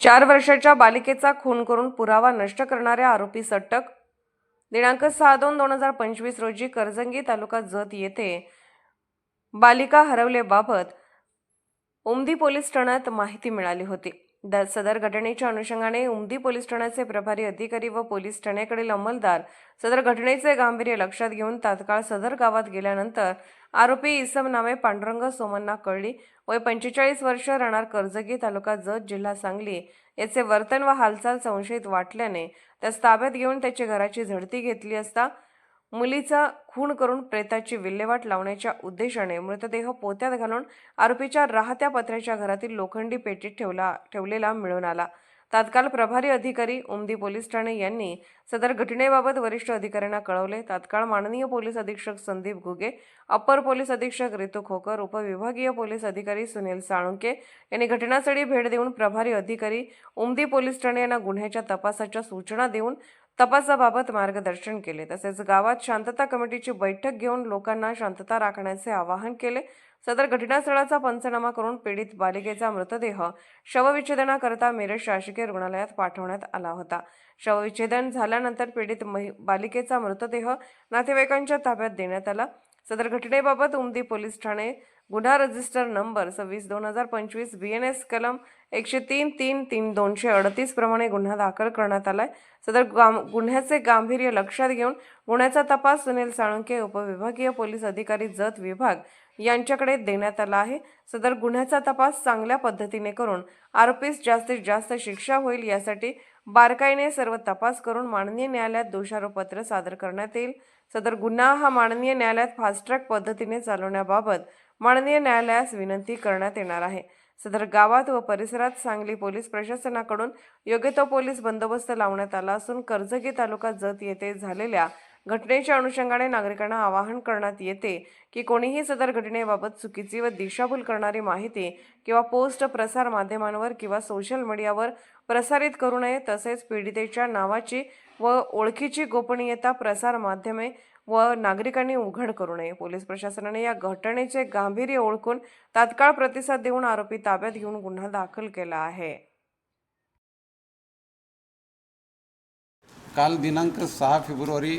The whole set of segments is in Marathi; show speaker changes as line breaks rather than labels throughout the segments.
चार वर्षाच्या बालिकेचा खून करून पुरावा नष्ट करणाऱ्या आरोपीस अटक दिनांक सहा दोन दोन हजार पंचवीस रोजी करजंगी तालुका जत येथे बालिका हरवलेबाबत उमदी पोलीस ठाण्यात माहिती मिळाली होती. द सदर घटनेच्या अनुषंगाने उमदी पोलीस ठाण्याचे प्रभारी अधिकारी व पोलीस ठाण्याकडील अंमलदार सदर घटनेचे गांभीर्य लक्षात घेऊन तात्काळ सदर गावात गेल्यानंतर आरोपी इसम नामे पांडुरंग सोमन्ना कळली. वय पंचेचाळीस वर्ष राहणार कर्जगी तालुका जत जिल्हा सांगली. याचे वर्तन व हालचाल संशयित वाटल्याने त्यास ताब्यात घेऊन त्याची घराची झडती घेतली असता मुलीचा खून करून प्रेताची विल्हेवाट लावण्याच्या उद्देशाने मृतदेह पोत्यात घालून आरोपीच्या राहत्या पत्र्याच्या घरातील लोखंडी पेटीत ठेवला ठेवलेला मिळून आला. तात्काळ प्रभारी अधिकारी उमदी पोलीस ठाणे यांनी सदर घटनेबाबत वरिष्ठ अधिकाऱ्यांना कळवले. तात्काळ माननीय पोलीस अधीक्षक संदीप घुगे अप्पर पोलीस अधीक्षक रितू खोकर उपविभागीय पोलीस अधिकारी सुनील साळुंके यांनी घटनास्थळी भेट देऊन प्रभारी अधिकारी उमदी पोलीस ठाणे यांना गुन्ह्याच्या तपासाच्या सूचना देऊन तपासाबाबत मार्गदर्शन केले. तसेच गावात शांतता कमिटीची बैठक घेऊन लोकांना शांतता राखण्याचे आवाहन केले. सदर घटनास्थळाचा पंचनामा करून पीडित बालिकेचा मृतदेह शवविच्छेदनाकरता मिरज शासकीय रुग्णालयात पाठवण्यात आला होता. शवविच्छेदन झाल्यानंतर पीडित महि बालिकेचा मृतदेह नातेवाईकांच्या ताब्यात देण्यात आला. सदर घटनेबाबत उमदी पोलीस ठाणे गुन्हा रजिस्टर नंबर सव्वीस दोन हजार पंचवीस बी एन एस कलम एकशे तीन तीन तीन दोनशे अडतीस प्रमाणे गुन्हा दाखल करण्यात आलाय. सदर गाम गुन्ह्याचे गांभीर्य लक्षात घेऊन गुन्ह्याचा तपास सुनील साळुंके उपविभागीय पोलीस अधिकारी जत विभाग यांच्याकडे देण्यात आला आहे. सदर गुन्ह्याचा तपास चांगल्या पद्धतीने करून आरोपीस जास्तीत जास्त शिक्षा होईल यासाठी बारकाईने सर्व तपास करून माननीय न्यायालयात दोषारोपपत्र सादर करण्यात येईल. सदर गुन्हा हा माननीय न्यायालयात फास्ट ट्रॅक पद्धतीने चालवण्याबाबत माननीय न्यायालयास विनंती करण्यात येणार आहे. सदर गावात व परिसरात सांगली पोलीस प्रशासनाकडून योग्य तो पोलीस बंदोबस्त लावण्यात आला असून कर्जगी तालुका जत येथे झालेल्या घटनेच्या अनुषंगाने नागरिकांना आवाहन करण्यात येते की कोणीही सदर घटनेबाबत चुकीची व दिशाभूल करणारी माहिती किंवा पोस्ट प्रसार माध्यमांवर किंवा सोशल मीडियावर प्रसारित करू नये तसेच पीडितेच्या नावाची व ओळखीची गोपनीयता प्रसार माध्यमे व नागरिकांनी उघड करू नये. पोलीस प्रशासनाने या घटनेचे गांभीर्य ओळखून तात्काळ प्रतिसाद देऊन आरोपी ताब्यात घेऊन गुन्हा दाखल केला आहे.
काल दिनांक सहा फेब्रुवारी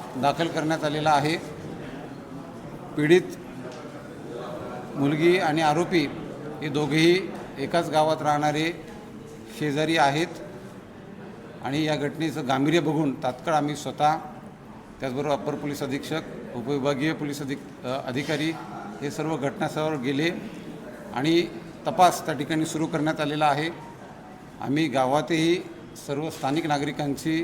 दाखल करण्यात आलेला आहे. पीडित मुलगी आणि आरोपी हे दोघेही एकाच गावात राहणारे शेजारी आहेत. आणि या घटनेचं गांभीर्य बघून तात्काळ आम्ही स्वतः त्याचबरोबर अप्पर पोलीस अधीक्षक उपविभागीय पोलीस अधिक अधिकारी हे सर्व घटनास्थळावर गेले आणि तपास त्या ठिकाणी सुरू करण्यात आलेला आहे. आम्ही गावातही सर्व स्थानिक नागरिकांची